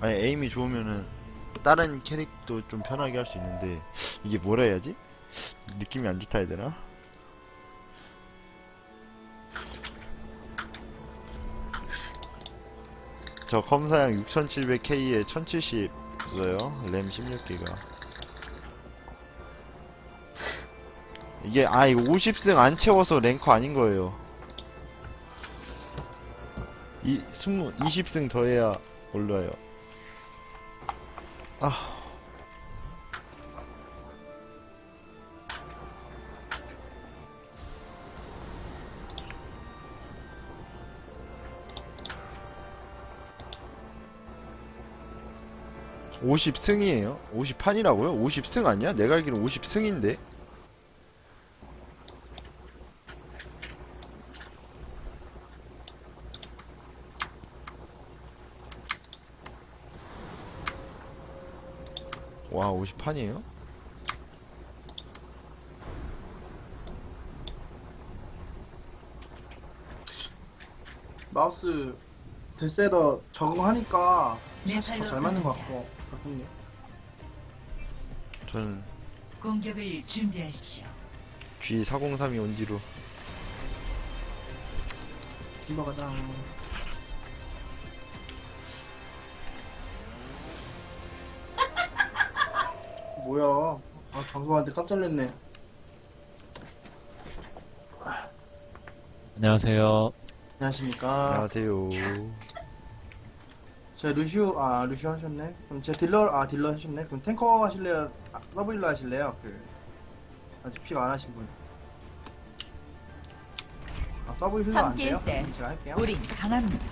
아니 에임이 좋으면은 다른 캐릭도 좀 편하게 할 수 있는데 이게 뭐라 해야지? 느낌이 안 좋다 해야 되나? 저 검사양 6700K에 1070 있어요 램 16기가 이게 아 이거 50승 안 채워서 랭커 아닌 거예요 이 20, 20승 더 해야 올라요 아. (50승이에요) (50판이라고요) (50승) 아니야? 내가 알기로 (50승인데) 와 50판이에요? 마우스 데스에더 적응하니까 네, 더잘 맞는 것 같고 바뀌네 저는 공격을 준비하십시오. G403이 온 뒤로 딜러 가자 뭐야? 아 방송하는데 깜짝 놀랐네. 안녕하세요. 안녕하십니까? 안녕하세요. 제 루시우 아 루시우 하셨네? 그럼 제 딜러 아 딜러 하셨네? 그럼 탱커 하실래요? 아, 서브 힐러 하실래요? 그 아직 피가 안 하신 분. 아, 서브 힐러 안 함께일 돼요? 때. 그럼 제가 할게요. 우린 강합니다.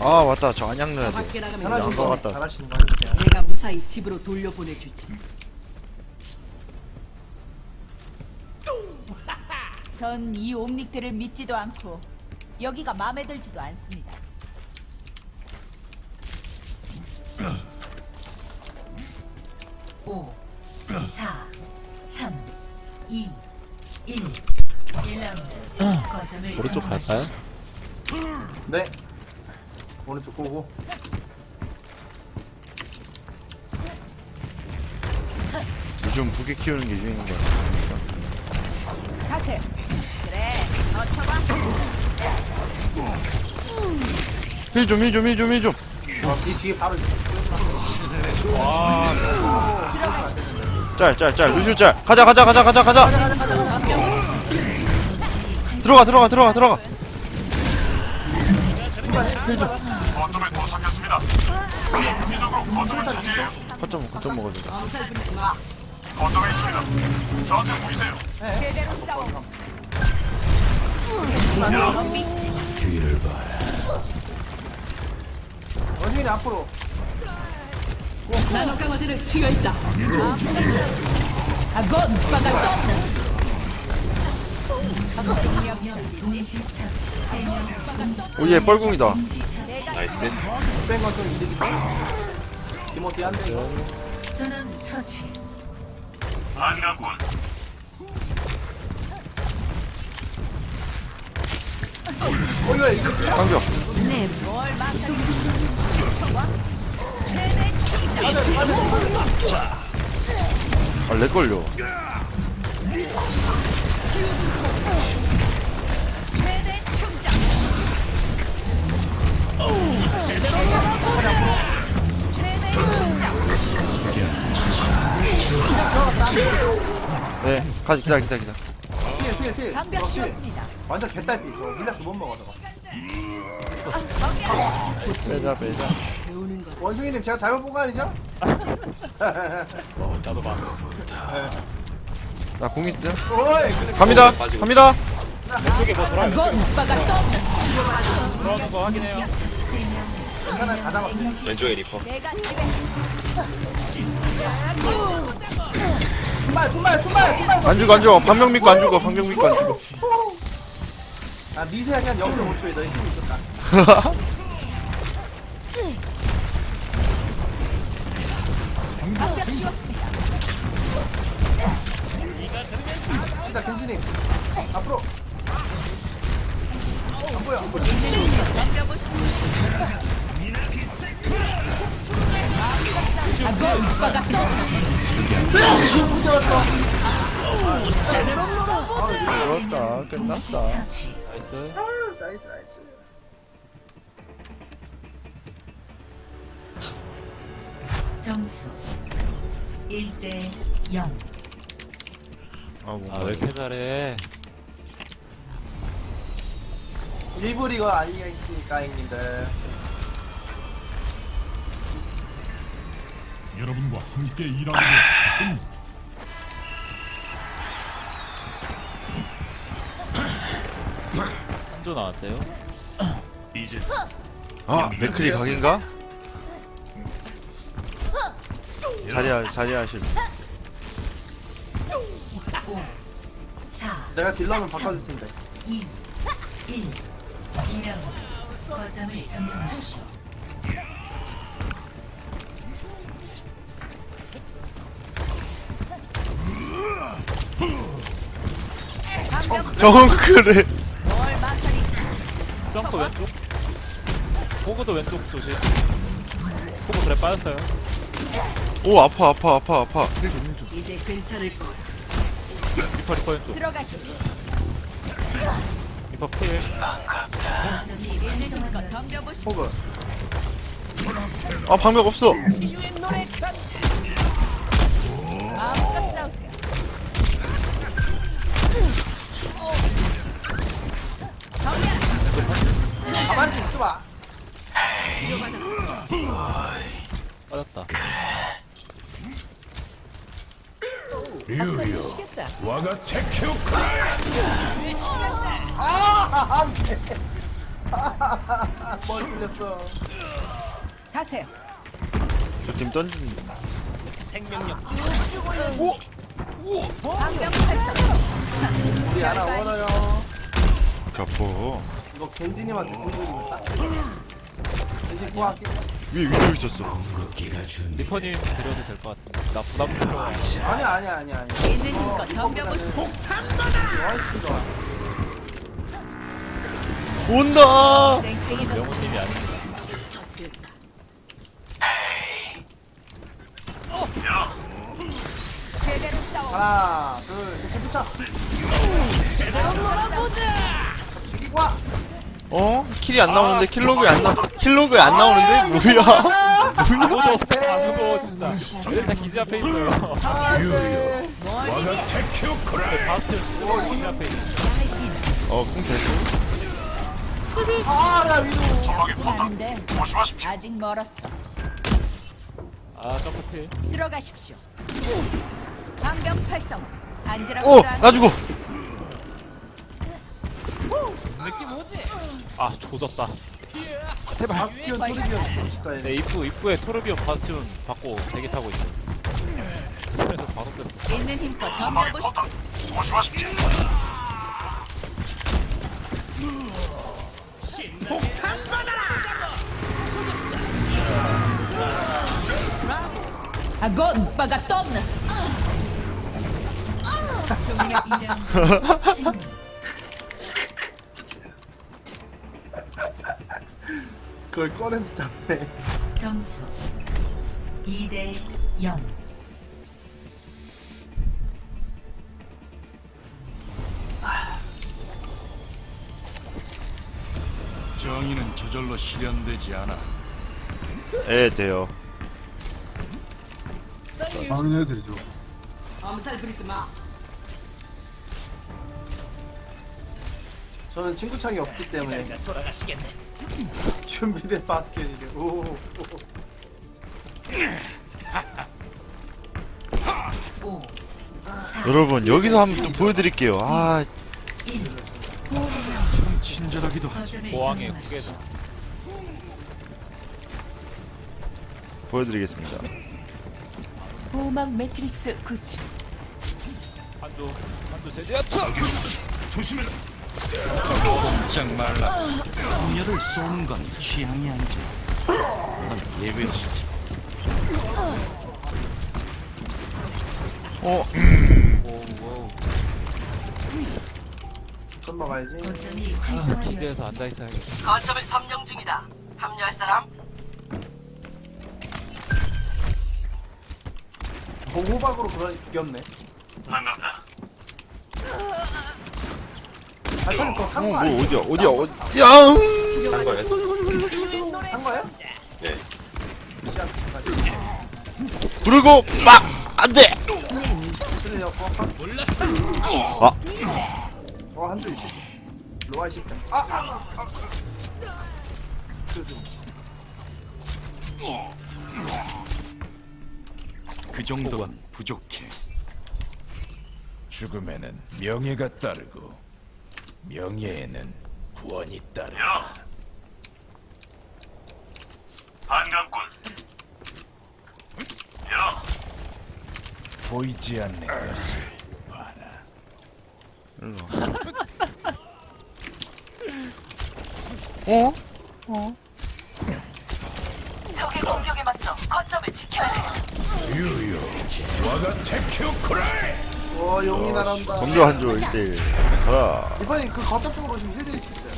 아 맞다. 저 안약 넣어야 돼. 양거 거 같다. 잘하시는 거 해주세요 무사히 집으로 돌려보내줄 테니 전 이 옴닉들을 믿지도 않고 여기가 마음에 들지도 않습니다. 오, 사, 삼, 이, 일. 1라운드. 거점을 오른쪽 갈까요? 네 오른쪽 보고 요즘 부개 키우는 게 유행인 거 같습니까? 가세. 그래, 더 쳐봐. 힐좀 힐 좀 힐 좀 힐좀. 어, 뒤 뒤에 바로 있어. 짤짤짤 루슈 짤. 가자 가자 가자 가자 가자. 들어가 들어가 들어가 들어가. 거점 거점 먹어 줘 제대로 싸워. 정비시지. 원숭이 앞으로. 나노 강화제를 튀어 있다. 아건 빠가 동시 처치. 세명 오예 뻘궁이다. 뺀건좀 이득이다. 디모티 한 대. 전원 처치. 이거 강격 아 렉걸려 가지 기다려 기다려 기다려. 필필 필. 방벽 씌웠습니다. 완전 개딸피. 이거 밀려서 못 먹어 저거 빼자 빼자. 원숭이님 제가 잘못 본 거 아니죠? 나공 있음 오이 근데 갑니다. 갑니다. 아건 빠가 괜찮아요. 다 잡았어요. 왼쪽에 리퍼. 내가 주말 주말 주말 주말 안 죽어 안 죽어. 방명 믿고 안 죽어 방명 믿고 안 죽어. 아 미세하게 한 0.5초에 너희 팀 있었다. 시다 켄지님. 앞으로. 안 보여 안 보여. 죽었어. 죽었다. 끝났다. 나이스 아, 나이스 나이스. 점수 1대 0 아 아 뭔가 왜 이렇게 잘해 일부러 이거 아이가 있으니까 형님들. 여러분과 함께 일하는 게 조 나왔대요. 이제 아 맥크리 각인가? 자리야 자리야 실 4, 내가 딜러면 바꿔줄 텐데 2, 1. 2라운드. 거점을 점령하십시오. 정크를 뭘 망설이? 점프 왼쪽. 호그도 왼쪽 조심. 호그 그래 빠졌어요. 오 아파 아파 아파 아파 이제 괜찮을 거야. 리퍼 리퍼 왼쪽. 들어가십시오. 리퍼 필. 덤벼보시오. 호그 아 방벽 없어 인류의 노래 마음껏 싸우세요. 가만히 좀 있어봐 빠졌다. 미치겠다. 와가 테큐크라 아 안돼 뭘 뚫렸어 가세요. 저팀 던진 방병 활성. 우리 하나 원어요 아파 이거 겐지님한테 공들이면 싹 겐지 구할게 위에 위도 있었어 리퍼님 데려도 될 것 같은데. 나 부담스러워. 아니야 아니야 아니야 아니야 있는 힘껏 덤벼보시오. 훨씬 좋아 온다 쌩쌩해졌어. 명호님이. 제대로 싸워. 하나 둘셋 침부차 죽이고 와 어? 킬이 안 나오는데 킬로그에 안 나, 킬로그에 안 나오는데? 뭐야? 아무도 없어. 네. 아무도 진짜. 일단 기지 앞에 있어요. 테큐크라 바스티온 진짜 기지 앞에 있어. 어, 쿵 됐어. 아나 위로 나쁘진 않은데 아직 멀었어. 아 점프 필. 들어가십시오. 방병 활성. 안지랑 오! 나 죽어! 아 조졌다. 바스티온 소리비언 싶다 네 얘네 입구 입구에 토르비온 바스티온 받고 대기 타고 있어. 그래서 바로 뺐어. 있는 힘껏 덤벼보시오. 아건 바가 떴 그걸 꺼내서 잡네 점수 2대 0. 정의는 저절로 실현되지 않아 에, 돼요. 암살 부리지 마. 저는 친구창이 없기 때문에 준비된 바스켓이래 오, 오. 5, 여러분, 여기서 한번 좀 보여드릴게요. 아, 1. 친절하기도 보항의 점령하십시오. 국에서. 보여드리겠습니다. 보호막 매트릭스 구축. 한조 한조 제디아트. 조심해라 꼼짝 말라 소녀를 쏘는 건 취향이 아니지 넌 예외시지 어. 점 먹어야지 거점이 활성화되었습니다. 기지에서 앉아 있어야겠다. 거점을 점령 중이다. 합류할 사람? 호박으로 그런 귀엽네 발판이 그거 산거뭐 아니에요? 어디야 어디야 어디야 한 거예요? 산 거예요? 네. 시작. 부르고 막 안돼 실례요. 몰랐어. 아 어, 한쪽 있어. 로아 있을 때. 아, 아, 아, 아. 그래서 그 정도는 부족해. 죽음에는 명예가 따르고 명예에는 구원이 따른다. 반갑군. 야, 보이지 않는 것을 봐라. 일로 와. 어? 적의 공격에 맞서 거점을 지켜야 해. 유유, 와가 테큐쿠라이. 어, 용이 날아온다. 검조 한조 1대1 가라 이번엔 그 거점 쪽으로 오시면 힐 드릴 수 있어요.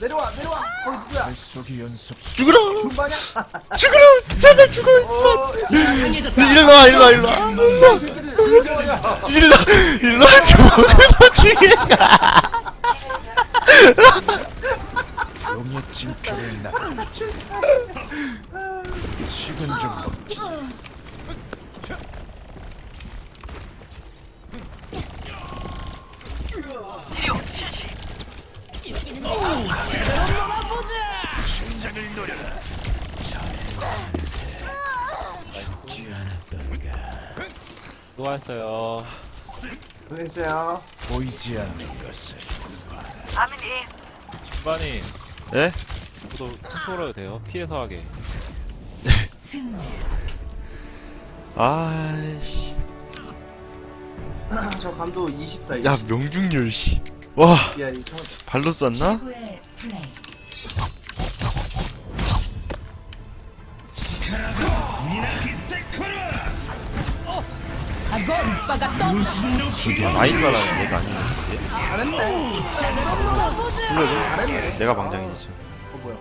내려와, 내려와. 거기 누구야? 속이 연습 죽으라 준바냐? 죽으라 제발 죽어 어, 일로 와 일로 와 일로 와 야, 새끼들 내려와야. 일로 일로 와 죽어 죽여 용의 징표를 노려라. 노았어요. 보냈어요. 보이지 않는 것을 아미님 중반이 예? 저도 컨트롤해도 돼요. 피해서 하게. 아이씨 저 감도 24. 야 명중률 씨 와 야, 이 총. 발로 쐈나? 플레이. 많이 쏴라 내가 아니야 잘했네. 잘했네. 내가 방장이지 어, 뭐야.